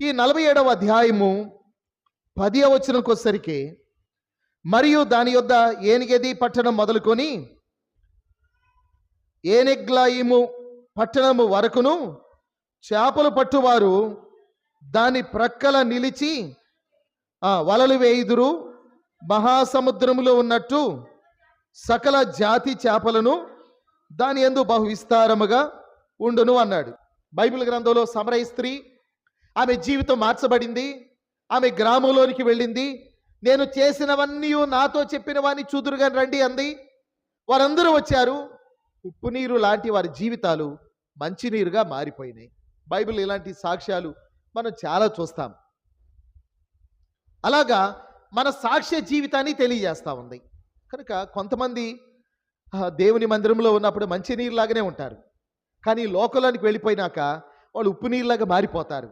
ఈ నలభై ఏడవ అధ్యాయము పదియ వచ్చినకొసరికి మరియు దాని యొద్ద ఏనిగది పట్టణం మొదలుకొని ఏనెగ్లాయిము పట్టణము వరకును చేపలు పట్టువారు దాని ప్రక్కల నిలిచి ఆ, వలలు వేయుదురు మహాసముద్రములో ఉన్నట్టు సకల జాతి చేపలను దాని ఎందు బహు విస్తారముగా ఉండును అన్నాడు. బైబిల్ గ్రంథంలో సమరయ స్త్రీ ఆమె జీవితం మార్చబడింది ఆమె గ్రామంలోనికి వెళ్ళింది. నేను చేసినవన్నీ నాతో చెప్పినవన్నీ చూదురుగా రండి అంది. వారందరూ వచ్చారు. ఉప్పు నీరు లాంటి వారి జీవితాలు మంచినీరుగా మారిపోయినాయి. బైబిల్ ఇలాంటి సాక్ష్యాలు మనం చాలా చూస్తాం. అలాగా మన సాక్ష్య జీవితాన్ని తెలియజేస్తూ ఉంది. కనుక కొంతమంది ఆ, దేవుని మందిరంలో ఉన్నప్పుడు మంచినీరులాగానే ఉంటారు. కానీ లోకంలోనికి వెళ్ళిపోయినాక వాళ్ళు ఉప్పు నీరులాగా మారిపోతారు.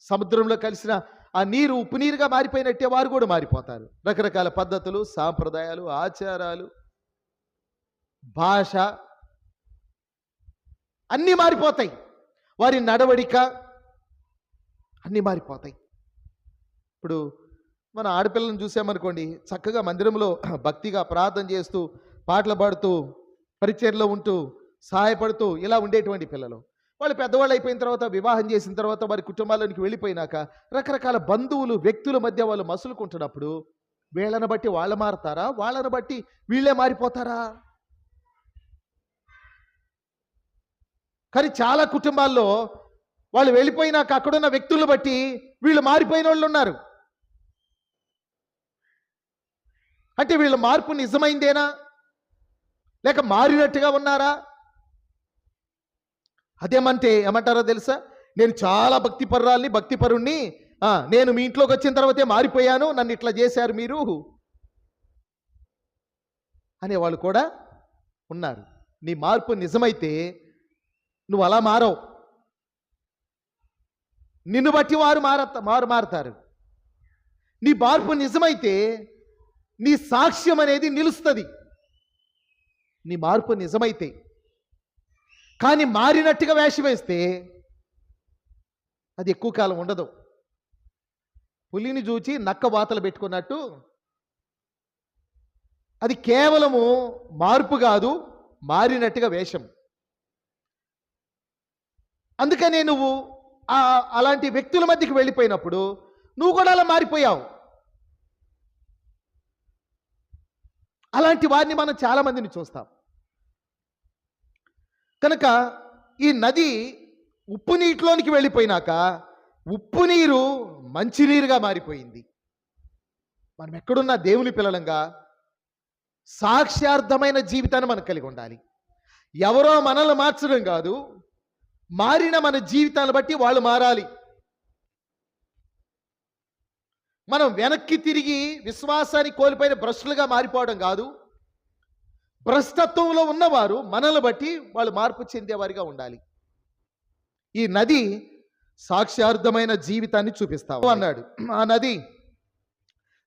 సముద్రంలో కలిసిన ఆ నీరు ఉప్పు నీరుగా మారిపోయినట్టే వారు కూడా మారిపోతారు. రకరకాల పద్ధతులు సాంప్రదాయాలు ఆచారాలు భాష అన్నీ మారిపోతాయి. వారి నడవడిక అన్నీ మారిపోతాయి. ఇప్పుడు మన ఆడపిల్లని చూసామనుకోండి చక్కగా మందిరంలో భక్తిగా ప్రార్థన చేస్తూ పాటలు పాడుతూ పరిచర్లో ఉంటూ సహాయపడుతూ ఇలా ఉండేటువంటి పిల్లలు. వాళ్ళు పెద్దవాళ్ళు అయిపోయిన తర్వాత వివాహం చేసిన తర్వాత వారి కుటుంబాల్లోనికి వెళ్ళిపోయినాక రకరకాల బంధువులు వ్యక్తుల మధ్య వాళ్ళు మసులుకుంటున్నప్పుడు వీళ్ళని బట్టి వాళ్ళు మారతారా? వాళ్ళని బట్టి వీళ్ళే మారిపోతారా? కానీ చాలా కుటుంబాల్లో వాళ్ళు వెళ్ళిపోయినాక అక్కడున్న వ్యక్తులను బట్టి వీళ్ళు మారిపోయిన వాళ్ళు ఉన్నారు. అంటే వీళ్ళ మార్పు నిజమైందేనా? లేక మారినట్టుగా ఉన్నారా? అదేమంటే ఏమంటారో తెలుసా? నేను చాలా భక్తి భక్తిపరుణ్ణి నేను మీ ఇంట్లోకి వచ్చిన తర్వాతే మారిపోయాను నన్ను ఇట్లా చేశారు మీరు అనేవాళ్ళు కూడా ఉన్నారు. నీ మార్పు నిజమైతే నువ్వు అలా మారవు. నిన్ను బట్టి వారు మారత మారు మారతారు. నీ మార్పు నిజమైతే నీ సాక్ష్యం అనేది నిలుస్తుంది. నీ మార్పు నిజమైతే కానీ మారినట్టుగా వేషం వేస్తే అది ఎక్కువ కాలం ఉండదు. పులిని చూచి నక్క వాతలు పెట్టుకున్నట్టు అది కేవలము మార్పు కాదు మారినట్టుగా వేషం. అందుకనే నువ్వు అలాంటి వ్యక్తుల మధ్యకి వెళ్ళిపోయినప్పుడు నువ్వు కూడా అలా మారిపోయావు. అలాంటి వారిని మనం చాలా మందిని చూస్తాం. కనుక ఈ నది ఉప్పు నీటిలోనికి వెళ్ళిపోయినాక ఉప్పు నీరు మంచినీరుగా మారిపోయింది. మనం ఎక్కడున్నా దేవుని పిల్లలంగా సాక్ష్యార్థమైన జీవితాన్ని మనం కలిగి ఉండాలి. ఎవరో మనల్ని మార్చడం కాదు మారిన మన జీవితాన్ని బట్టి వాళ్ళు మారాలి. మనం వెనక్కి తిరిగి విశ్వాసాన్ని కోల్పోయిన భ్రష్టులుగా మారిపోవడం కాదు. భ్రష్టత్వంలో ఉన్నవారు మనల్ని బట్టి వాళ్ళు మార్పు చెందేవారిగా ఉండాలి. ఈ నది సాక్ష్యార్థమైన జీవితాన్ని చూపిస్తావు అన్నాడు. ఆ నది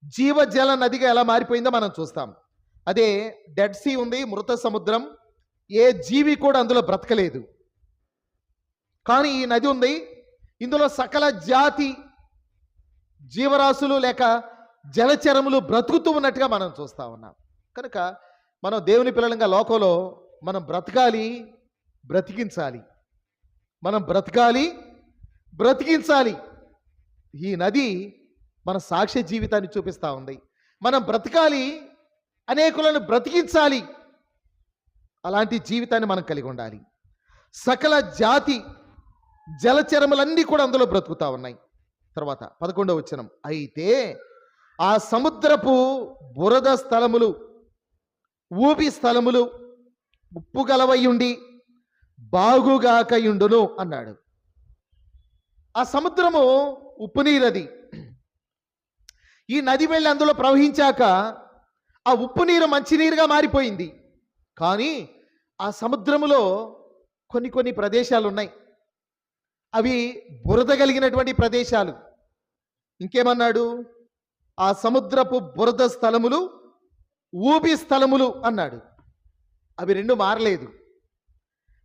జీవజల నదిగా ఎలా మారిపోయిందో మనం చూస్తాం. అదే డెడ్ సీ ఉంది మృత సముద్రం ఏ జీవి కూడా అందులో బ్రతకలేదు. కానీ ఈ నది ఉంది. ఇందులో సకల జాతి జీవరాశులు లేక జలచరములు బ్రతుకుతూ ఉన్నట్టుగా మనం చూస్తా ఉన్నాం. కనుక మనం దేవుని పిల్లలంగా లోకంలో మనం బ్రతకాలి బ్రతికించాలి. మనం బ్రతకాలి బ్రతికించాలి. ఈ నది మన సాక్ష్య జీవితాన్ని చూపిస్తూ ఉంది. మనం బ్రతకాలి అనేకులను బ్రతికించాలి. అలాంటి జీవితాన్ని మనం కలిగి ఉండాలి. సకల జాతి జలచరములన్నీ కూడా అందులో బ్రతుకుతా ఉన్నాయి. తర్వాత పదకొండవ వచనం. అయితే ఆ సముద్రపు బురద స్థలములు ఊపి స్థలములు ఉప్పు గలవయుండి బాగుగాకయుండును అన్నాడు. ఆ సముద్రము ఉప్పు నీరది. ఈ నది వెళ్ళి అందులో ప్రవహించాక ఆ ఉప్పు నీరు మంచినీరుగా మారిపోయింది. కానీ ఆ సముద్రములో కొన్ని కొన్ని ప్రదేశాలు ఉన్నాయి అవి బురద కలిగినటువంటి ప్రదేశాలు. ఇంకేమన్నాడు? ఆ సముద్రపు బురద స్థలములు ఊబి స్థలములు అన్నాడు. అవి రెండు మారలేదు.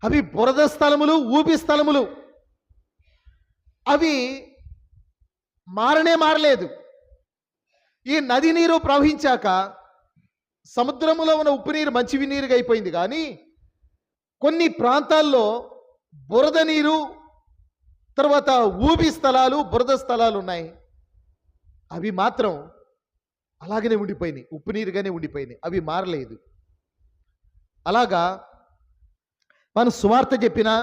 అవి బురద స్థలములు ఊపి స్థలములు. అవి మారనే మారలేదు. ఈ నది నీరు ప్రవహించాక సముద్రములో ఉన్న ఉప్పు నీరు మంచి నీరుగా అయిపోయింది కానీ కొన్ని ప్రాంతాల్లో బురద నీరు తర్వాత ఊబి స్థలాలు బురద స్థలాలు ఉన్నాయి. అవి మాత్రం అలాగనే ఉండిపోయినాయి. ఉప్పు నీరుగానే ఉండిపోయినాయి. అవి మారలేదు. అలాగా మనం సువార్త చెప్పినా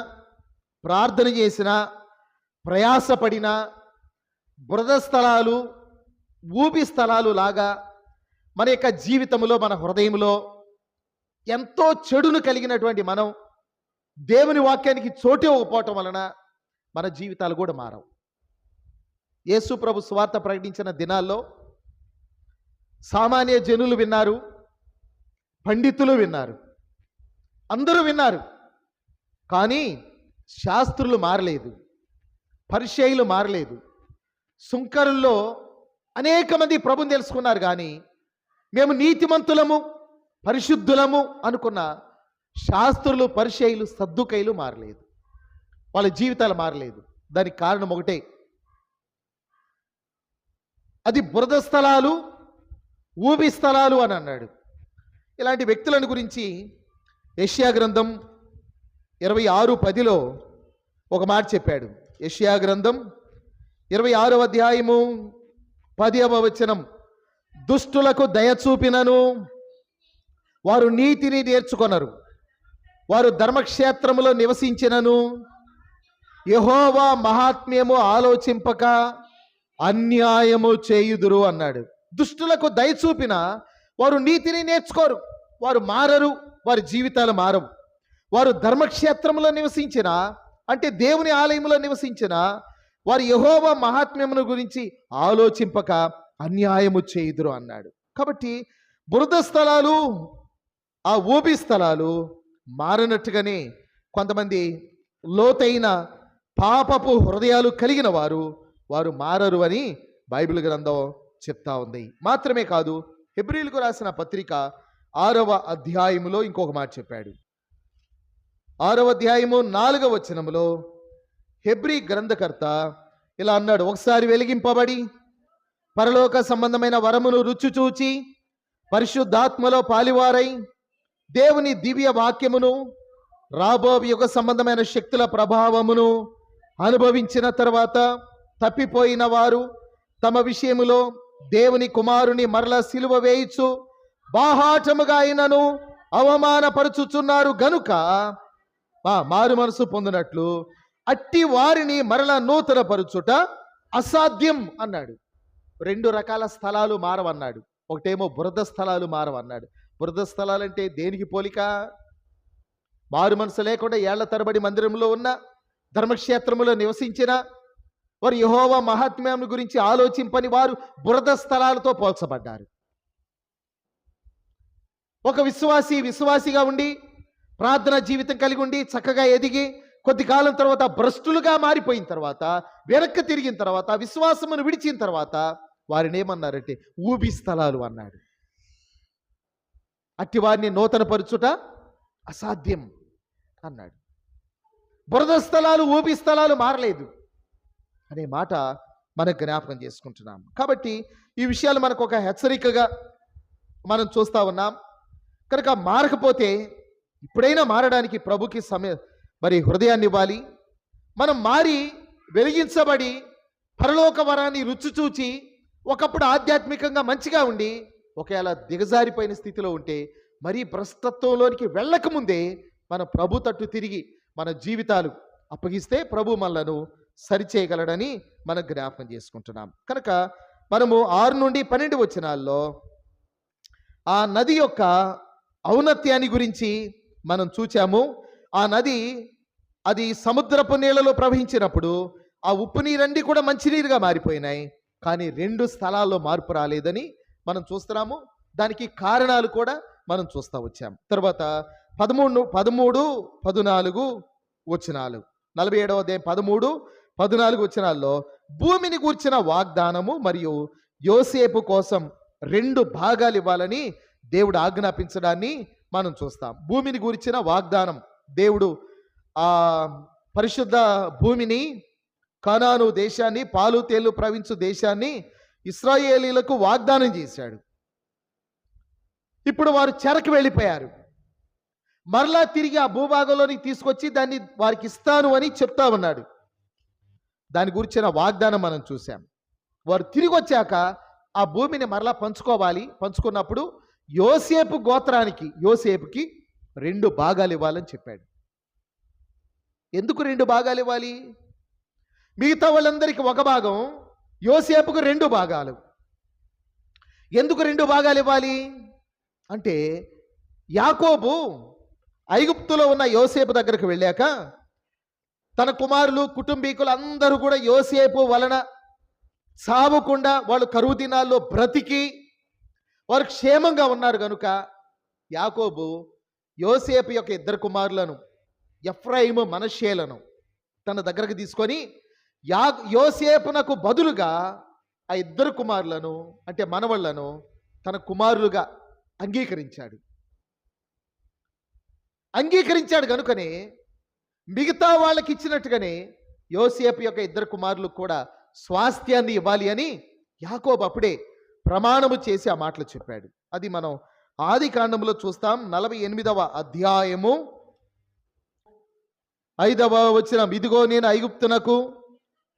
ప్రార్థన చేసినా ప్రయాసపడినా బురద స్థలాలు ఊపి స్థలాలు లాగా మన యొక్క జీవితంలో మన హృదయంలో ఎంతో చెడును కలిగినటువంటి మనం దేవుని వాక్యానికి చోటు ఇవ్వకపోవటం వలన మన జీవితాలు కూడా మారవు. యేసు ప్రభు స్వార్థ ప్రకటించిన దినాల్లో సామాన్య జనులు విన్నారు పండితులు విన్నారు అందరూ విన్నారు. కానీ శాస్త్రులు మారలేదు పరిచయులు మారలేదు. సుంకరుల్లో అనేక మంది ప్రభుని తెలుసుకున్నారు కానీ మేము నీతిమంతులము పరిశుద్ధులము అనుకున్న శాస్త్రులు పరిచయులు సద్దుకైలు మారలేదు. వాళ్ళ జీవితాలు మారలేదు. దానికి కారణం ఒకటే. అది బురద స్థలాలు ఊబి స్థలాలు అని అన్నాడు. ఇలాంటి వ్యక్తులను గురించి యష్యా గ్రంథం ఇరవై ఆరు పదిలో ఒక మాట చెప్పాడు. యష్యా గ్రంథం ఇరవై ఆరవ అధ్యాయము పదివ వచనం దుష్టులకు దయ చూపినను వారు నీతిని నేర్చుకొనరు. వారు ధర్మక్షేత్రములో నివసించినను. యహోవా మహాత్మ్యము ఆలోచింపక అన్యాయము చేయుదురు అన్నాడు. దుష్టులకు దయచూపిన వారు నీతిని నేర్చుకోరు. వారు మారరు వారి జీవితాలు మారవు. వారు ధర్మక్షేత్రంలో నివసించిన అంటే దేవుని ఆలయంలో నివసించిన వారు యహోవ మహాత్మ్యమును గురించి ఆలోచింపక అన్యాయము చేయుదురు అన్నాడు. కాబట్టి బురద స్థలాలు ఆ ఊబి స్థలాలు మారినట్టుగానే కొంతమంది లోతైన పాపపు హృదయాలు కలిగిన వారు వారు మారరు అని బైబిల్ గ్రంథం చెప్తా ఉంది. మాత్రమే కాదు హెబ్రిల్కు రాసిన పత్రిక ఆరవ అధ్యాయములో ఇంకొక మాట చెప్పాడు. ఆరవ అధ్యాయము నాలుగవ వచనములో హెబ్రి గ్రంథకర్త ఇలా అన్నాడు ఒకసారి వెలిగింపబడి పరలోక సంబంధమైన వరమును రుచి చూచి పరిశుద్ధాత్మలో పాలివారై దేవుని దివ్య వాక్యమును రాబో యుగ సంబంధమైన శక్తుల ప్రభావమును అనుభవించిన తర్వాత తప్పిపోయిన వారు తమ విషయములో దేవుని కుమారుని మరల సిలువ వేయిచు బాహాటముగా అయినను అవమానపరుచుచున్నారు. గనుక మా మారు మనసు పొందినట్లు అట్టి వారిని మరల నూతనపరుచుట అసాధ్యం అన్నాడు. రెండు రకాల స్థలాలు మారవన్నాడు. ఒకటేమో బురద స్థలాలు మారవన్నాడు. బురద స్థలాలంటే దేనికి పోలిక? మారు మనసు లేకుండా ఏళ్ళ తరబడి మందిరంలో ఉన్న ధర్మక్షేత్రములో నివసించిన వారు యహోవా మహాత్మ్యం గురించి ఆలోచింపని వారు బురద స్థలాలతో పోల్చబడ్డారు. ఒక విశ్వాసి విశ్వాసిగా ఉండి ప్రార్థన జీవితం కలిగి ఉండి చక్కగా ఎదిగి కొద్ది కాలం తర్వాత భ్రష్టులుగా మారిపోయిన తర్వాత వెనక్కి తిరిగిన తర్వాత విశ్వాసమును విడిచిన తర్వాత వారిని ఏమన్నారంటే ఊబి స్థలాలు అన్నాడు. అట్టి వారిని నూతనపరుచుట అసాధ్యం అన్నాడు. బురద స్థలాలు ఊబి స్థలాలు మారలేదు. అనే మాట మనం జ్ఞాపకం చేసుకుంటున్నాం కాబట్టి ఈ విషయాలు మనకు ఒక హెచ్చరికగా మనం చూస్తా ఉన్నాం. కనుక మారకపోతే ఇప్పుడైనా మారడానికి ప్రభుకి సమయ మరి హృదయాన్ని ఇవ్వాలి. మనం మారి వెలిగించబడి పరలోక వరాన్ని రుచి చూచి ఒకప్పుడు ఆధ్యాత్మికంగా మంచిగా ఉండి ఒకవేళ దిగజారిపోయిన స్థితిలో ఉంటే మరీ భ్రష్టత్వంలోనికి వెళ్ళకముందే మన ప్రభు తట్టు తిరిగి మన జీవితాలు అప్పగిస్తే ప్రభు మనలను సరిచేయగలడని మనం జ్ఞాపకం చేసుకుంటున్నాం. కనుక మనము ఆరు నుండి పన్నెండు వచనాల్లో ఆ నది యొక్క ఔన్నత్యాన్ని గురించి మనం చూచాము. ఆ నది అది సముద్రపు నీళ్ళలో ప్రవహించినప్పుడు ఆ ఉప్పు నీరండి కూడా మంచినీరుగా మారిపోయినాయి. కానీ రెండు స్థలాల్లో మార్పు రాలేదని మనం చూస్తున్నాము. దానికి కారణాలు కూడా మనం చూస్తూ వచ్చాం. తర్వాత పదమూడు పదమూడు పదునాలుగు వచనాలు. నలభై ఏడవ అధ్యాయం పదమూడు పద్నాలుగు వచనాల్లో భూమిని గూర్చిన వాగ్దానము మరియు యోసేపు కోసం రెండు భాగాలు ఇవ్వాలని దేవుడు ఆజ్ఞాపించడాన్ని మనం చూస్తాం. భూమిని గురించిన వాగ్దానం. దేవుడు ఆ పరిశుద్ధ భూమిని కనాను దేశాన్ని పాలు తేలు ప్రవించు దేశాన్ని ఇస్రాయేలీలకు వాగ్దానం చేశాడు. ఇప్పుడు వారు చెరకు వెళ్ళిపోయారు. మరలా తిరిగి ఆ భూభాగంలోనికి తీసుకొచ్చి దాన్ని వారికి ఇస్తాను అని చెప్తా ఉన్నాడు. దాని గురించిన వాగ్దానం మనం చూసాం వారు తిరిగి వచ్చాక ఆ భూమిని మరలా పంచుకోవాలి. పంచుకున్నప్పుడు యోసేపు గోత్రానికి యోసేపుకి రెండు భాగాలు ఇవ్వాలని చెప్పాడు. ఎందుకు రెండు భాగాలు ఇవ్వాలి? మిగతా వాళ్ళందరికీ ఒక భాగం యోసేపుకు రెండు భాగాలు. ఎందుకు రెండు భాగాలు ఇవ్వాలి? అంటే యాకోబు ఐగుప్తులో ఉన్న యోసేపు దగ్గరకు వెళ్ళాక తన కుమారులు కుటుంబీకులు అందరూ కూడా యోసేపు వలన సావకుండా వాళ్ళు కరువు దినాల్లో బ్రతికి వారు క్షేమంగా ఉన్నారు కనుక యాకోబు యోసేపు యొక్క ఇద్దరు కుమారులను ఎఫ్రాయిము మనషేలను తన దగ్గరకు తీసుకొని యా యోసేపునకు బదులుగా ఆ ఇద్దరు కుమారులను అంటే మనవళ్ళను తన కుమారులుగా అంగీకరించాడు. అంగీకరించాడు కనుకనే మిగతా వాళ్ళకి ఇచ్చినట్టుగానే యోసేపు యొక్క ఇద్దరు కుమారులు కూడా స్వాస్థ్యాన్ని ఇవ్వాలి అని యాకోబు అప్పుడే ప్రమాణము చేసి ఆ మాటలు చెప్పాడు. అది మనం ఆది కాండంలో చూస్తాం. నలభై ఎనిమిదవ అధ్యాయము. ఐదవ వచ్చిన ఇదిగో నేను ఐగుప్తునకు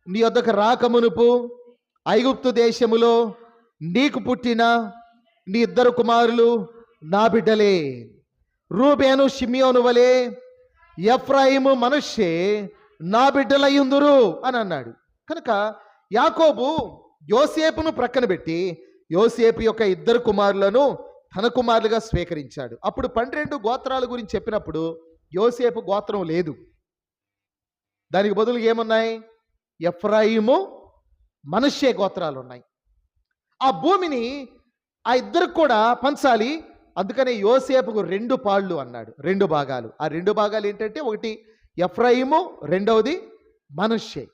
నీ వద్దకు రాకమునుపు ఐగుప్తు దేశములో నీకు పుట్టిన నీ ఇద్దరు కుమారులు నా బిడ్డలే. రూబేను షిమియోను వలే ఎఫ్రాయిము మనుష్యే నా బిడ్డలయ్యుందురు అని అన్నాడు. కనుక యాకోబు యోసేపును ప్రక్కన పెట్టి యోసేపు యొక్క ఇద్దరు కుమారులను తన కుమారులుగా స్వీకరించాడు. అప్పుడు పన్నెండు గోత్రాల గురించి చెప్పినప్పుడు యోసేపు గోత్రం లేదు. దానికి బదులు ఏమున్నాయి? ఎఫ్రాయిము మనషే గోత్రాలు ఉన్నాయి ఆ భూమిని ఆ ఇద్దరు కూడా పంచాలి అందుకనే యోసేపుకు రెండు పాళ్ళు అన్నాడు రెండు భాగాలు. ఆ రెండు భాగాలు ఏంటంటే ఒకటి ఎఫ్రాయిము రెండవది మనుష్యే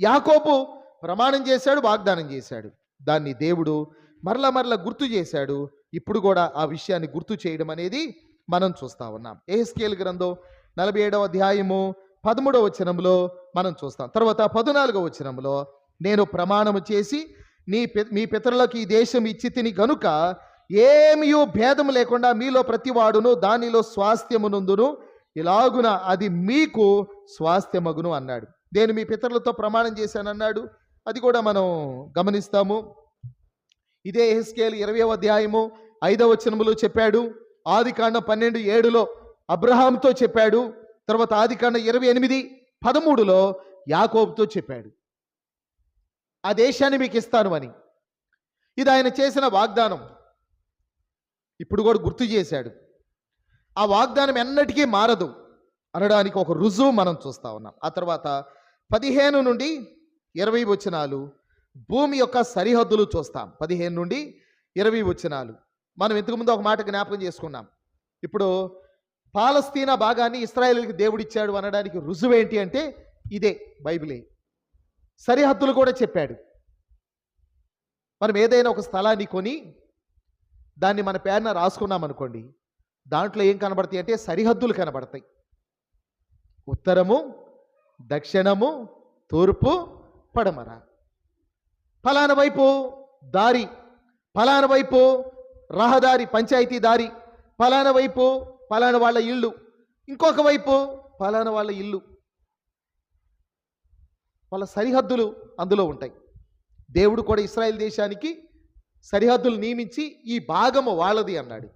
యాకోబు ప్రమాణం చేశాడు వాగ్దానం చేశాడు. దాన్ని దేవుడు మరల మరల గుర్తు చేశాడు. ఇప్పుడు కూడా ఆ విషయాన్ని గుర్తు చేయడం అనేది మనం చూస్తా ఉన్నాం. ఏహెస్కేల్ గ్రంథం నలభై ఏడవ అధ్యాయము పదమూడవ వచనంలో మనం చూస్తాం. తర్వాత పద్నాలుగవ వచనంలో నేను ప్రమాణము చేసి నీ పి- మీ పితరులకు ఈ దేశం ఇచ్చి తిని గనుక ఏమియూ భేదం లేకుండా మీలో ప్రతివాడును దానిలో స్వాస్థ్యమునందును ఇలాగున అది మీకు స్వాస్థ్యమగును అన్నాడు. నేను మీ పితరులతో ప్రమాణం చేశానన్నాడు. అది కూడా మనం గమనిస్తాము. ఇదే ఎహెస్కేల్ ఇరవై అధ్యాయము ఐదవ వచనములో చెప్పాడు. ఆది పన్నెండు ఏడులో అబ్రహాంతో చెప్పాడు. తర్వాత ఆది ఇరవై ఎనిమిది పదమూడులో యాకోబుతో చెప్పాడు. ఆ దేశాన్ని మీకు ఇస్తాను అని. ఇది ఆయన చేసిన వాగ్దానం. ఇప్పుడు కూడా గుర్తు చేశాడు. ఆ వాగ్దానం ఎన్నటికీ మారదు అనడానికి ఒక రుజువు మనం చూస్తా ఉన్నాం. ఆ తర్వాత పదిహేను నుండి ఇరవై వచనాలు భూమి యొక్క సరిహద్దులు చూస్తాం. పదిహేను నుండి ఇరవై వచనాలు. మనం ఇంతకుముందు ఒక మాట జ్ఞాపకం చేసుకున్నాం. ఇప్పుడు పాలస్తీనా భాగాన్ని ఇస్రాయేల్కి దేవుడిచ్చాడు అనడానికి రుజువు ఏంటి అంటే ఇదే బైబిలే. సరిహద్దులు కూడా చెప్పాడు. మనం ఏదైనా ఒక స్థలాన్ని కొని దాన్ని మన పేరున రాసుకున్నాం అనుకోండి దాంట్లో ఏం కనబడతాయి అంటే సరిహద్దులు కనబడతాయి. ఉత్తరము దక్షిణము తూర్పు పడమర. ఫలానా వైపు దారి ఫలానా వైపు రహదారి పంచాయతీ దారి ఫలానా వైపు ఫలానా వాళ్ళ ఇల్లు ఇంకొక వైపు ఫలానా వాళ్ళ ఇల్లు. వాళ్ళ సరిహద్దులు అందులో ఉంటాయి. దేవుడు కూడా ఇస్రాయేల్ దేశానికి సరిహద్దులు నియమించి ఈ భాగము వాళ్ళది అన్నాడు.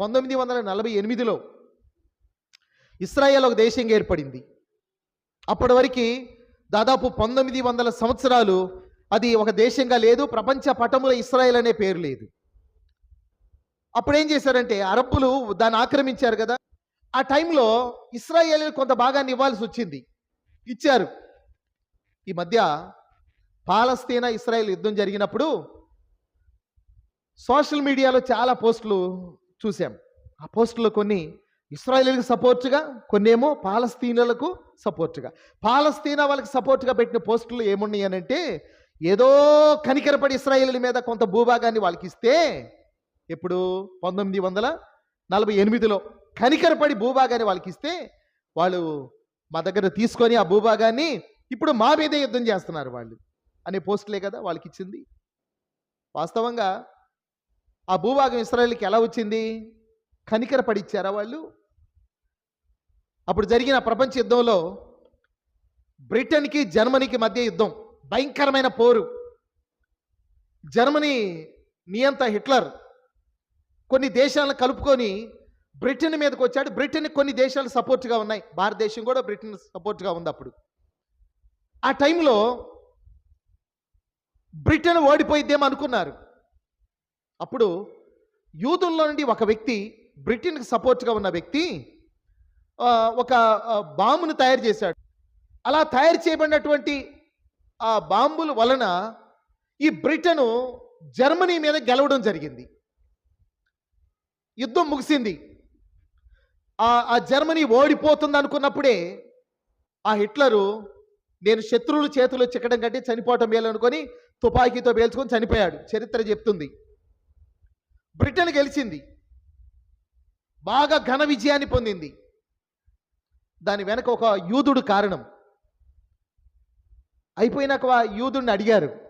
పంతొమ్మిది వందల నలభై ఎనిమిదిలో ఇస్రాయేల్ ఒక దేశంగా ఏర్పడింది. అప్పటి వరకు దాదాపు పంతొమ్మిది వందల సంవత్సరాలు అది ఒక దేశంగా లేదు ప్రపంచ పటముల ఇస్రాయేల్ అనే పేరు లేదు. అప్పుడు ఏం చేశారంటే అరబ్బులు దాన్ని ఆక్రమించారు కదా ఆ టైంలో ఇస్రాయేల్ కొంత భాగాన్ని ఇవ్వాల్సి వచ్చింది. ఇచ్చారు. ఈ మధ్య పాలస్తీనా ఇస్రాయెల్ యుద్ధం జరిగినప్పుడు సోషల్ మీడియాలో చాలా పోస్టులు చూసాం ఆ పోస్టులు కొన్ని ఇస్రాయలీలకు సపోర్ట్గా కొన్ని ఏమో పాలస్తీనాలకు సపోర్ట్గా. పాలస్తీనా వాళ్ళకి సపోర్ట్గా పెట్టిన పోస్టులు ఏమున్నాయనంటే ఏదో కనికరపడి ఇస్రాయేల్ మీద కొంత భూభాగాన్ని వాళ్ళకి ఇస్తే ఇప్పుడు పంతొమ్మిది వందల నలభై ఎనిమిదిలో కనికరపడి భూభాగాన్ని వాళ్ళకి ఇస్తే వాళ్ళు మా దగ్గర తీసుకొని ఆ భూభాగాన్ని ఇప్పుడు మా మీదే యుద్ధం చేస్తున్నారు వాళ్ళు. అనే పోస్టులే కదా వాళ్ళకి ఇచ్చింది వాస్తవంగా ఆ భూభాగం ఇస్రాయల్కి ఎలా వచ్చింది? కనికర పడిచ్చారా వాళ్ళు? అప్పుడు జరిగిన ప్రపంచ యుద్ధంలో బ్రిటన్కి జర్మనీకి మధ్య యుద్ధం భయంకరమైన పోరు. జర్మనీ నియంత హిట్లర్ కొన్ని దేశాలను కలుపుకొని బ్రిటన్ మీదకి వచ్చాడు బ్రిటన్ కొన్ని దేశాలు సపోర్ట్గా ఉన్నాయి. భారతదేశం కూడా బ్రిటన్ సపోర్ట్గా ఉంది అప్పుడు. ఆ టైంలో బ్రిటన్ ఓడిపోయిద్దేమో అనుకున్నారు. అప్పుడు యూదుల్లో నుండి ఒక వ్యక్తి బ్రిటన్కి సపోర్ట్గా ఉన్న వ్యక్తి ఒక బాంబును తయారు చేశాడు. అలా తయారు చేయబడినటువంటి ఆ బాంబుల వలన ఈ బ్రిటను జర్మనీ మీద గెలవడం జరిగింది. యుద్ధం ముగిసింది. ఆ జర్మనీ ఓడిపోతుంది అనుకున్నప్పుడే ఆ హిట్లరు నేను శత్రువుల చేతిలో చిక్కడం కంటే చనిపోవటం మేలనుకొని తుపాకీతో పేల్చుకొని చనిపోయాడు. చరిత్ర చెప్తుంది. బ్రిటన్ గెలిచింది. బాగా ఘన విజయాన్ని పొందింది. దాని వెనక ఒక యూదుడు కారణం. అయిపోయినాక ఆ యూదుడిని అడిగారు.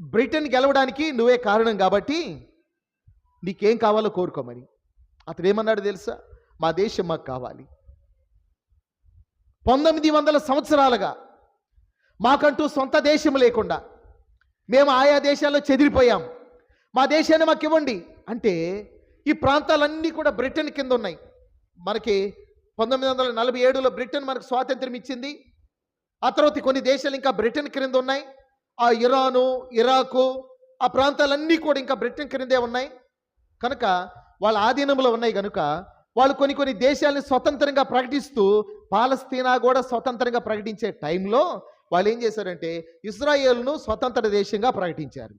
బ్రిటన్ గెలవడానికి నువ్వే కారణం కాబట్టి నీకేం కావాలో కోరుకోమని అతడు ఏమన్నాడు తెలుసా? మా దేశం మాకు కావాలి. పంతొమ్మిది వందల సంవత్సరాలుగా మాకంటూ సొంత దేశం లేకుండా మేము ఆయా దేశాల్లో చెదిరిపోయాం. మా దేశాన్ని మాకు ఇవ్వండి. అంటే ఈ ప్రాంతాలన్నీ కూడా బ్రిటన్ కింద ఉన్నాయి. మనకి పంతొమ్మిది వందల నలభై ఏడులో బ్రిటన్ మనకు స్వాతంత్రం ఇచ్చింది. ఆ తర్వాత కొన్ని దేశాలు ఇంకా బ్రిటన్ క్రింద ఉన్నాయి. ఆ ఇరాను ఇరాకు ఆ ప్రాంతాలన్నీ కూడా ఇంకా బ్రిటన్ క్రిందే ఉన్నాయి. కనుక వాళ్ళ ఆధీనంలో ఉన్నాయి కనుక వాళ్ళు కొన్ని కొన్ని దేశాలని స్వతంత్రంగా ప్రకటిస్తూ పాలస్తీనా కూడా స్వతంత్రంగా ప్రకటించే టైంలో వాళ్ళు ఏం చేశారంటే ఇస్రాయేల్ను స్వతంత్ర దేశంగా ప్రకటించారు.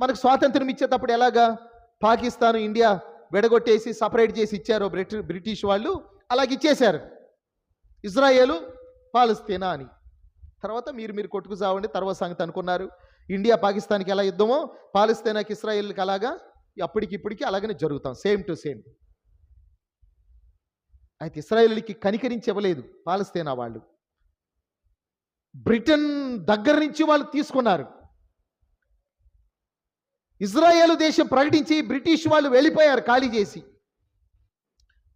మనకు స్వాతంత్రం ఇచ్చేటప్పుడు ఎలాగా? పాకిస్తాన్ ఇండియా విడగొట్టేసి సపరేట్ చేసి ఇచ్చారు బ్రిటి బ్రిటిష్ వాళ్ళు అలాగ ఇచ్చేశారు. ఇజ్రాయేలు పాలస్తీనా అని. తర్వాత మీరు మీరు కొట్టుకు చావండి తర్వాత సంగతి అనుకున్నారు. ఇండియా పాకిస్తాన్కి ఎలా యుద్ధమో పాలస్తీనాకి ఇస్రాయేల్కి అలాగా అప్పటికి ఇప్పటికి అలాగనే జరుగుతాం సేమ్ టు సేమ్. అయితే ఇస్రాయేల్కి కనికరించి ఇవ్వలేదు పాలస్తీనా వాళ్ళు. బ్రిటన్ దగ్గర నుంచి వాళ్ళు తీసుకున్నారు. ఇజ్రాయేల్ దేశం ప్రకటించి బ్రిటిష్ వాళ్ళు వెళ్ళిపోయారు ఖాళీ చేసి.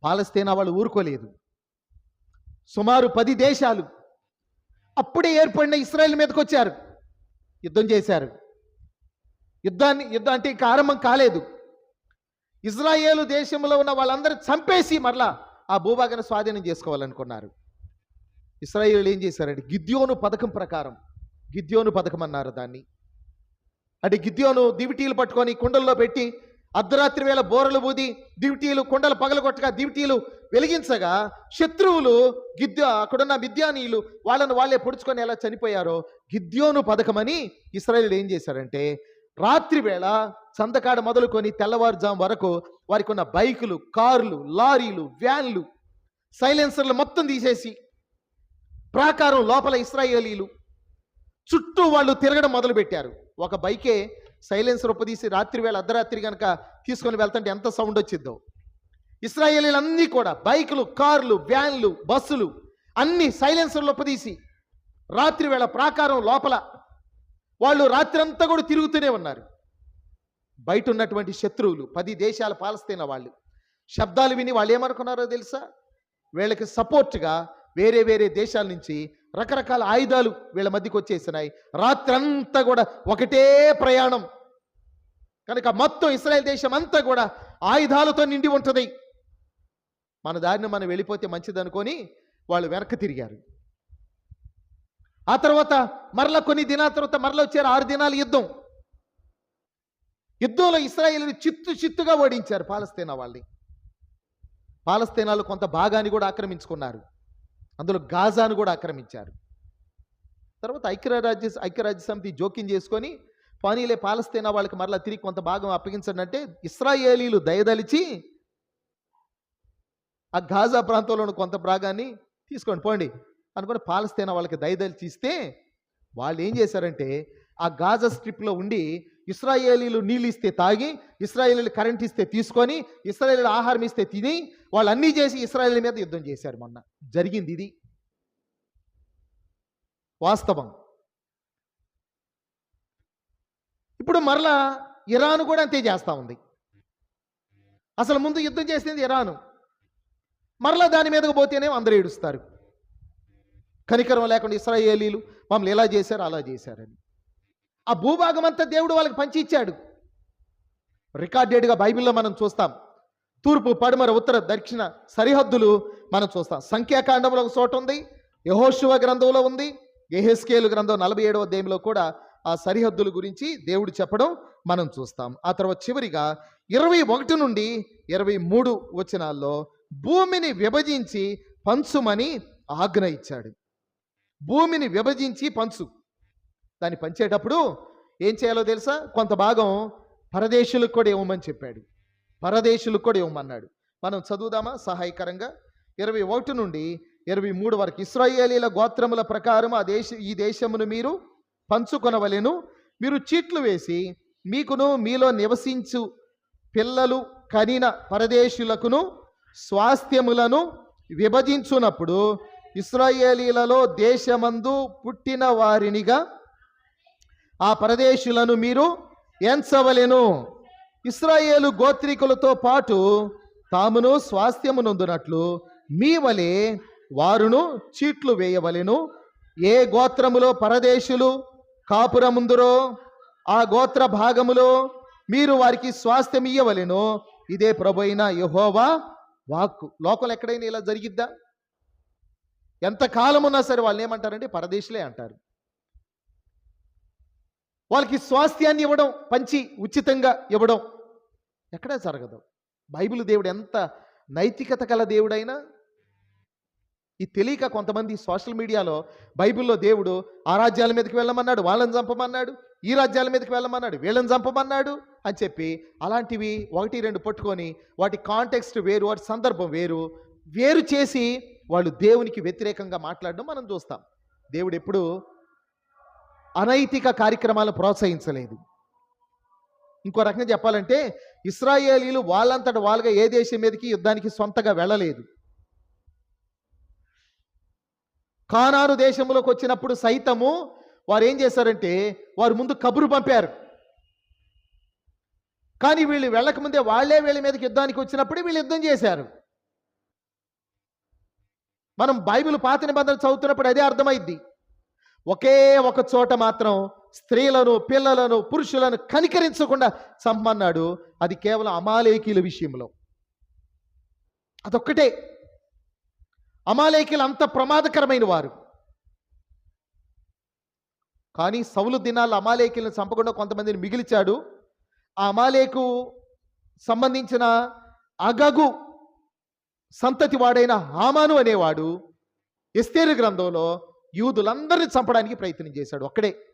పాలస్తీనా వాళ్ళు ఊరుకోలేదు. సుమారు పది దేశాలు అప్పుడే ఏర్పడిన ఇస్రాయేల్ మీదకి వచ్చారు. యుద్ధం చేశారు. యుద్ధాన్ని యుద్ధం అంటే ఇంకా ఆరంభం కాలేదు. ఇజ్రాయేలు దేశంలో ఉన్న వాళ్ళందరూ చంపేసి మరలా ఆ భూభాగాన్ని స్వాధీనం చేసుకోవాలనుకున్నారు. ఇస్రాయేల్ ఏం చేశారంటే గిద్యోను పథకం ప్రకారం గిద్యోను పథకం అన్నారు దాన్ని. అంటే గిద్యోను దివిటీలు పట్టుకొని కుండల్లో పెట్టి అర్ధరాత్రి వేళ బోరలు బూది దివిటీలు కుండలు పగలగొట్టగా దివిటీలు వెలిగించగా శత్రువులు గిద్య అక్కడున్న విద్యానీయులు వాళ్ళను వాళ్ళే పొడుచుకొని ఎలా చనిపోయారో గిద్యోను పథకమని ఇస్రాయేల్ ఏం చేశారంటే రాత్రి వేళ సంతకాడ మొదలుకొని తెల్లవారుజాము వరకు వారికి ఉన్న బైకులు కార్లు లారీలు వ్యాన్లు సైలెన్సర్లు మొత్తం తీసేసి ప్రాకారం లోపల ఇస్రాయేలీలు. చుట్టూ వాళ్ళు తిరగడం మొదలుపెట్టారు. ఒక బైకే సైలెన్సర్ ఉపదీసి రాత్రి వేళ అర్ధరాత్రి కనుక తీసుకొని వెళ్తుంటే ఎంత సౌండ్ వచ్చిద్దో. ఇస్రాయేలీలు అన్నీ కూడా బైకులు కార్లు వ్యాన్లు బస్సులు అన్ని సైలెన్సర్లు ఉపదీసి రాత్రి వేళ ప్రాకారం లోపల వాళ్ళు రాత్రంతా కూడా తిరుగుతూనే ఉన్నారు. బయట ఉన్నటువంటి శత్రువులు పది దేశాల పాలస్తీనా వాళ్ళు. శబ్దాలు విని వాళ్ళు ఏమనుకున్నారో తెలుసా? వీళ్ళకి సపోర్ట్గా వేరే వేరే దేశాల నుంచి రకరకాల ఆయుధాలు వీళ్ళ మధ్యకి వచ్చేసినాయి. రాత్రంతా కూడా ఒకటే ప్రయాణం. కనుక మొత్తం ఇస్రాయల్ దేశం అంతా కూడా ఆయుధాలతో నిండి ఉంటుంది. మన దారిని మనం వెళ్ళిపోతే మంచిదనుకొని వాళ్ళు వెనక్కి తిరిగారు. ఆ తర్వాత మరలా కొన్ని దినాల తర్వాత మరలా వచ్చారు. ఆరు దినాలు యుద్ధం. యుద్ధంలో ఇస్రాయేల్ని చిత్తు చిత్తుగా ఓడించారు పాలస్తీనా వాళ్ళని. పాలస్తీనాలో కొంత భాగాన్ని కూడా ఆక్రమించుకున్నారు. అందులో గాజాను కూడా ఆక్రమించారు. తర్వాత ఐక్యరాజ్య ఐక్యరాజ్య సమితి జోక్యం చేసుకొని పానీలే పాలస్తీనా వాళ్ళకి మరలా తిరిగి కొంత భాగం అప్పగించండి అంటే ఇస్రాయేలీలు దయదలిచి ఆ గాజా ప్రాంతంలోని కొంత భాగాన్ని తీసుకోండి పోండి అనుకుని పాలస్తీనా వాళ్ళకి దయదలిచి ఇస్తే వాళ్ళు ఏం చేశారంటే ఆ గాజా స్ట్రిప్లో ఉండి ఇస్రాయేలీలు నీళ్ళు ఇస్తే తాగి ఇస్రాయేలీలు కరెంట్ ఇస్తే తీసుకొని ఇస్రాయేలీలు ఆహారం ఇస్తే తిని వాళ్ళు అన్నీ చేసి ఇస్రాయేల్ మీద యుద్ధం చేశారు మొన్న. జరిగింది ఇది. వాస్తవం. ఇప్పుడు మరలా ఇరాన్ కూడా అంతే చేస్తూ ఉంది. అసలు ముందు యుద్ధం చేసింది ఇరాను. మరలా దాని మీదకు పోతేనే అందరూ ఏడుస్తారు. కనికరం లేకుండా ఇస్రాయేలీలు మమ్మల్ని ఎలా చేశారు అలా చేశారని. ఆ భూభాగం అంతా దేవుడు వాళ్ళకి పంచి ఇచ్చాడు. రికార్డెడ్గా బైబిల్లో మనం చూస్తాం. తూర్పు పడమర ఉత్తర దక్షిణ సరిహద్దులు మనం చూస్తాం. సంఖ్యాకాండంలో ఒక చోట ఉంది యహోశివ గ్రంథంలో ఉంది ఎహెస్కేలు గ్రంథం నలభై ఏడవ దేమిలో కూడా ఆ సరిహద్దుల గురించి దేవుడు చెప్పడం మనం చూస్తాం. ఆ తర్వాత చివరిగా ఇరవై ఒకటి నుండి ఇరవై మూడు వచనాల్లో భూమిని విభజించి పంచుమని ఆజ్ఞ ఇచ్చాడు. భూమిని విభజించి పంచు. దాన్ని పంచేటప్పుడు ఏం చేయాలో తెలుసా? కొంత భాగం పరదేశులకు కూడా ఇవ్వమని చెప్పాడు. పరదేశులకు కూడా ఇవ్వమన్నాడు. మనం చదువుదామా? సహాయకరంగా. ఇరవై ఒకటి నుండి ఇరవై మూడు వరకు ఇస్రాయేలీల గోత్రముల ప్రకారం ఆ దేశ ఈ దేశమును మీరు పంచుకొనవలెను. మీరు చీట్లు వేసి మీకును మీలో నివసించు పిల్లలు కనిన పరదేశులకును స్వాస్థ్యములను విభజించునప్పుడు ఇస్రాయేలీలలో దేశమందు పుట్టిన వారినిగా ఆ పరదేశులను మీరు ఎంచవలెను. ఇస్రాయేలు గోత్రికులతో పాటు తామును స్వాస్థ్యమునందునట్లు మీ వలె వారును చీట్లు వేయవలెను. ఏ గోత్రములో పరదేశులు కాపురముందురో ఆ గోత్ర భాగములో మీరు వారికి స్వాస్థ్యం ఇయ్యవలెను ఇదే ప్రభు అయిన యహోవా వాక్కు. లోకల్ ఎక్కడైనా ఇలా జరిగిద్దా? ఎంతకాలం ఉన్నా సరే వాళ్ళు ఏమంటారంటే పరదేశులే అంటారు. వాళ్ళకి స్వాస్థ్యాన్ని ఇవ్వడం పంచి ఉచితంగా ఇవ్వడం ఎక్కడా జరగదు. బైబిల్ దేవుడు ఎంత నైతికత గల దేవుడైనా ఈ తెలియక కొంతమంది సోషల్ మీడియాలో బైబిల్లో దేవుడు ఆ రాజ్యాల మీదకి వెళ్ళమన్నాడు వాళ్ళని చంపమన్నాడు ఈ రాజ్యాల మీదకి వెళ్ళమన్నాడు వీళ్ళని చంపమన్నాడు అని చెప్పి అలాంటివి ఒకటి రెండు పట్టుకొని వాటి కాంటెక్స్ట్ వేరు వాటి సందర్భం వేరు వేరు చేసి వాళ్ళు దేవునికి వ్యతిరేకంగా మాట్లాడడం మనం చూస్తాం. దేవుడు ఎప్పుడు అనైతిక కార్యక్రమాలను ప్రోత్సహించలేదు. ఇంకో రకంగా చెప్పాలంటే ఇస్రాయేలీలు వాళ్ళంతట వాళ్ళుగా ఏ దేశం మీదకి యుద్ధానికి సొంతగా వెళ్ళలేదు. కానారు దేశంలోకి వచ్చినప్పుడు సైతము వారు ఏం చేశారంటే వారు ముందు కబురు పంపారు. కానీ వీళ్ళు వెళ్ళకముందే వాళ్ళే వీళ్ళ మీదకి యుద్ధానికి వచ్చినప్పుడు వీళ్ళు యుద్ధం చేశారు. మనం బైబిల్ పాత నిబంధన చదువుతున్నప్పుడు అదే అర్థమైద్ది. ఒకే ఒక చోట మాత్రం స్త్రీలను పిల్లలను పురుషులను కనికరించకుండా చంపన్నాడు అది కేవలం అమాలేకీల విషయంలో. అదొక్కటే. అమాలేకీలు అంత ప్రమాదకరమైన వారు. కానీ సౌలు దినాల్లో అమాలేకీలను చంపకుండా కొంతమందిని మిగిలిచాడు. ఆ అమాలేకు సంబంధించిన అగగు సంతతి వాడైన హామాను అనేవాడు ఎస్తేరు గ్రంథంలో యూదులందరినీ చంపడానికి ప్రయత్నం చేశాడు. ఒక్కడే.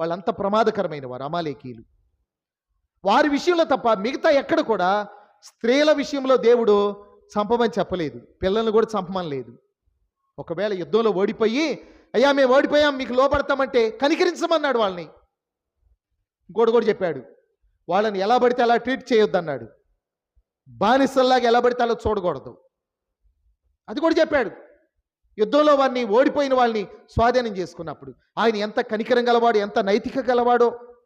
వాళ్ళంత ప్రమాదకరమైన వారు అమాలేకీలు వారి విషయంలో తప్ప మిగతా ఎక్కడ కూడా స్త్రీల విషయంలో దేవుడు చంపమని చెప్పలేదు. పిల్లల్ని కూడా చంపమని లేదు. ఒకవేళ యుద్ధంలో ఓడిపోయి అయ్యా మేము ఓడిపోయాం మీకు లోపడతామంటే కనికరించమన్నాడు వాళ్ళని. ఇంకోటి కూడా చెప్పాడు. వాళ్ళని ఎలా పడితే అలా ట్రీట్ చేయొద్దన్నాడు. బానిసల్లాగా ఎలా పడితే అలా చూడకూడదు. అది కూడా చెప్పాడు. యుద్ధంలో వారిని ఓడిపోయిన వాళ్ళని స్వాధీనం చేసుకున్నప్పుడు ఆయన ఎంత కనికరం గలవాడు ఎంత నైతిక గలవాడో.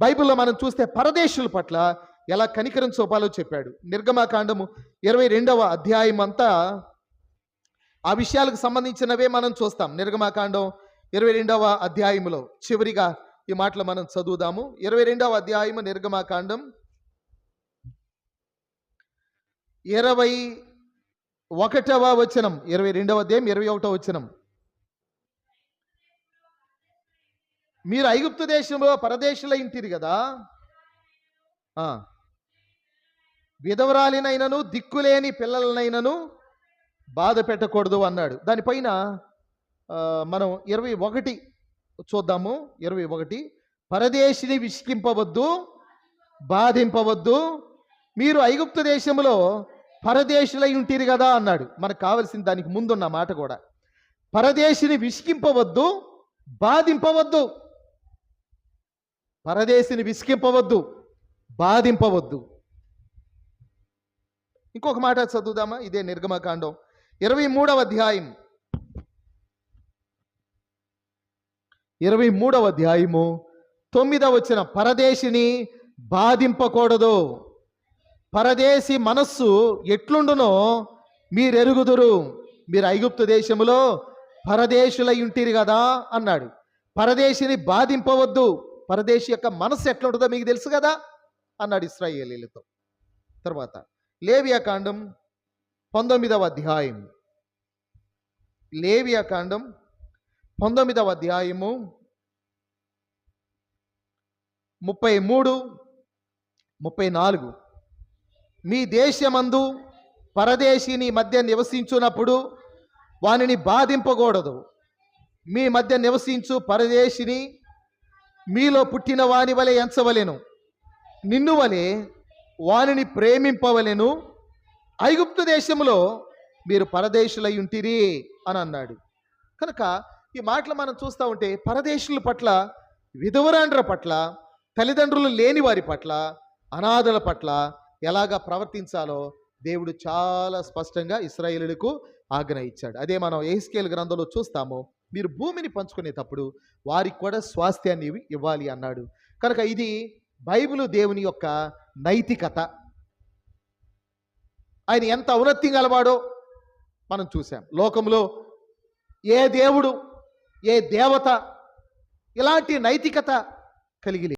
బైబిల్లో మనం చూస్తే పరదేశుల పట్ల ఎలా కనికరం చూపాలో చెప్పాడు. నిర్గమాకాండము ఇరవై రెండవ అధ్యాయం అంతా ఆ విషయాలకు సంబంధించినవే మనం చూస్తాం. నిర్గమాకాండం ఇరవై రెండవ అధ్యాయములో చివరిగా ఈ మాటలు మనం చదువుదాము. ఇరవై రెండవ అధ్యాయము నిర్గమాకాండం ఇరవై ఒకటవ వచనం ఇరవై రెండవ అధ్యాయం ఇరవై ఒకటవ వచనం. మీరు ఐగుప్తు దేశంలో పరదేశుల ఇంటిరి కదా విధవరాలినైనను దిక్కులేని పిల్లలనైనను బాధ పెట్టకూడదు అన్నాడు. దానిపైన మనం ఇరవై ఒకటి చూద్దాము. ఇరవై ఒకటి. పరదేశిని విసికింపవద్దు బాధింపవద్దు. మీరు ఐగుప్తు దేశంలో పరదేశులై ఉంటిరి కదా అన్నాడు. మనకు కావలసిన దానికి ముందున్న మాట కూడా. పరదేశిని విసికింపవద్దు బాధింపవద్దు. పరదేశిని విసికింపవద్దు బాధింపవద్దు. ఇంకొక మాట చదువుదామా? ఇదే నిర్గమకాండం. ఇరవై మూడవ అధ్యాయం. ఇరవై మూడవ అధ్యాయము తొమ్మిదవ వచ్చిన పరదేశిని బాధింపకూడదు. పరదేశి మనస్సు ఎట్లుండునో మీరెరుగుదురు. మీరు ఐగుప్తు దేశములో పరదేశులై ఇంటిరి కదా అన్నాడు. పరదేశిని బాధింపవద్దు. పరదేశి యొక్క మనస్సు ఎట్లుంటుందో మీకు తెలుసు కదా అన్నాడు ఇస్రాయేలీలతో. తర్వాత లేవియా కాండం పంతొమ్మిదవ అధ్యాయం లేవియా కాండం పంతొమ్మిదవ అధ్యాయము ముప్పై మూడు ముప్పై నాలుగు. మీ దేశమందు పరదేశిని మధ్య నివసించున్నప్పుడు వానిని బాధింపకూడదు. మీ మధ్య నివసించు పరదేశిని మీలో పుట్టిన వాని వలె ఎంచవలెను. నిన్ను వలె వానిని ప్రేమింపవలెను. ఐగుప్తు దేశంలో మీరు పరదేశులై ఉంటిరి అని అన్నాడు. కనుక ఈ మాటలు మనం చూస్తూ ఉంటే పరదేశుల పట్ల విధవరాండ్ర పట్ల తల్లిదండ్రులు లేని వారి పట్ల అనాథల పట్ల ఎలాగ ప్రవర్తించాలో దేవుడు చాలా స్పష్టంగా ఇస్రాయేలులకు ఆజ్ఞ ఇచ్చాడు. అదే మనం ఎహిస్కేల్ గ్రంథంలో చూస్తాము మీరు భూమిని పంచుకునేటప్పుడు వారికి కూడా స్వాస్థ్యాన్ని ఇవ్వాలి అన్నాడు. కనుక ఇది బైబిల్ దేవుని యొక్క నైతికత. ఆయన ఎంత ఔన్నత్యం గలవాడో మనం చూసాం లోకంలో ఏ దేవుడు ఏ దేవత ఇలాంటి నైతికత కలిగి